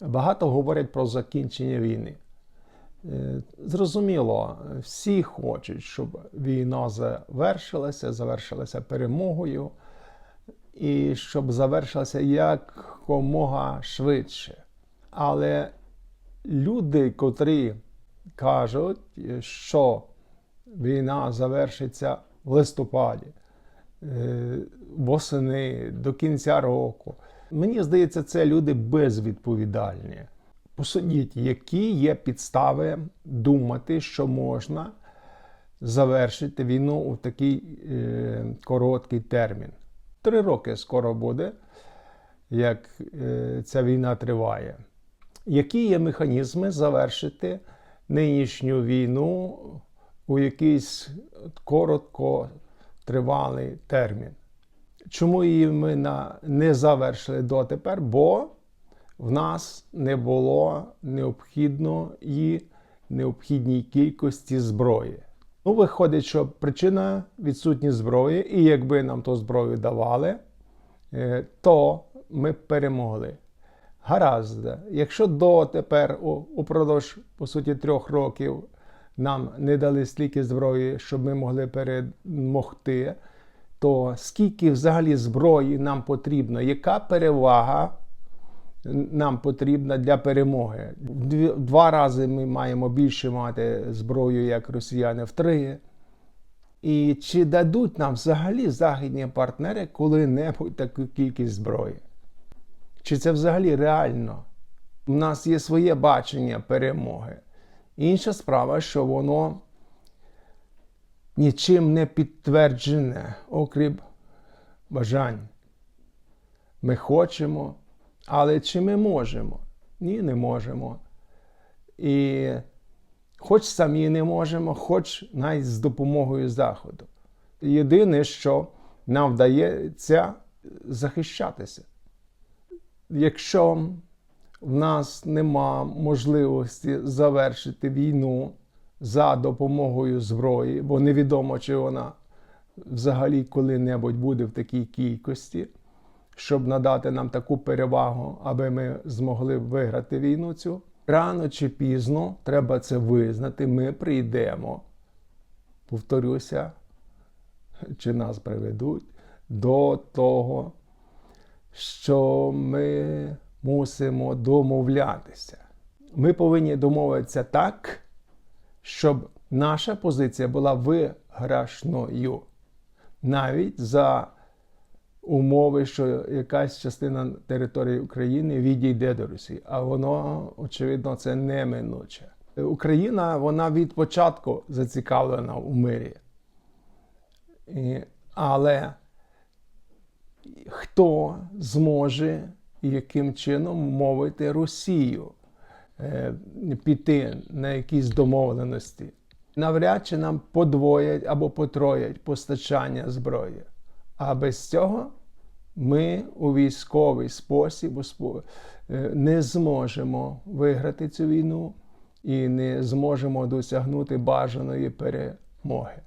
Багато говорять про закінчення війни. Е, Зрозуміло, всі хочуть, щоб війна завершилася, завершилася перемогою, і щоб завершилася якомога швидше. Але люди, котрі кажуть, що війна завершиться в листопаді, е, восени, до кінця року. Мені здається, це люди безвідповідальні. Посудіть, які є підстави думати, що можна завершити війну у такий е, короткий термін. Три роки скоро буде, як е, ця війна триває. Які є механізми завершити нинішню війну у якийсь короткотривалий термін? Чому її ми не завершили дотепер? Бо в нас не було необхідної необхідній кількості зброї. Ну, виходить, що причина відсутність зброї, і якби нам ту зброю давали, е, то ми перемогли. Гаразд, якщо дотепер, упродовж, по суті, трьох років нам не дали стільки зброї, щоб ми могли перемогти, то скільки взагалі зброї нам потрібно? Яка перевага нам потрібна для перемоги? В два рази ми маємо більше мати зброю, як росіяни, в три. І чи дадуть нам взагалі західні партнери коли-небудь таку кількість зброї? Чи це взагалі реально? У нас є своє бачення перемоги. Інша справа, що воно нічим не підтверджене, окрім бажань. Ми хочемо, але чи ми можемо? Ні, не можемо. І хоч самі не можемо, хоч навіть з допомогою Заходу. Єдине, що нам вдається захищатися. Якщо в нас нема можливості завершити війну за допомогою зброї, бо невідомо, чи вона взагалі коли-небудь буде в такій кількості, щоб надати нам таку перевагу, аби ми змогли виграти війну цю. Рано чи пізно треба це визнати. Ми прийдемо, повторюся, чи нас приведуть до того, що ми мусимо домовлятися. Ми повинні домовитися так, щоб наша позиція була виграшною. Навіть за умови, що якась частина території України відійде до Росії, а воно, очевидно, це неминуче. Україна вона від початку зацікавлена у мирі. І, але хто зможе і яким чином мовити Росію піти на якісь домовленості? Навряд чи нам подвоять або потроять постачання зброї. А без цього ми у військовий спосіб е, не зможемо виграти цю війну і не зможемо досягнути бажаної перемоги.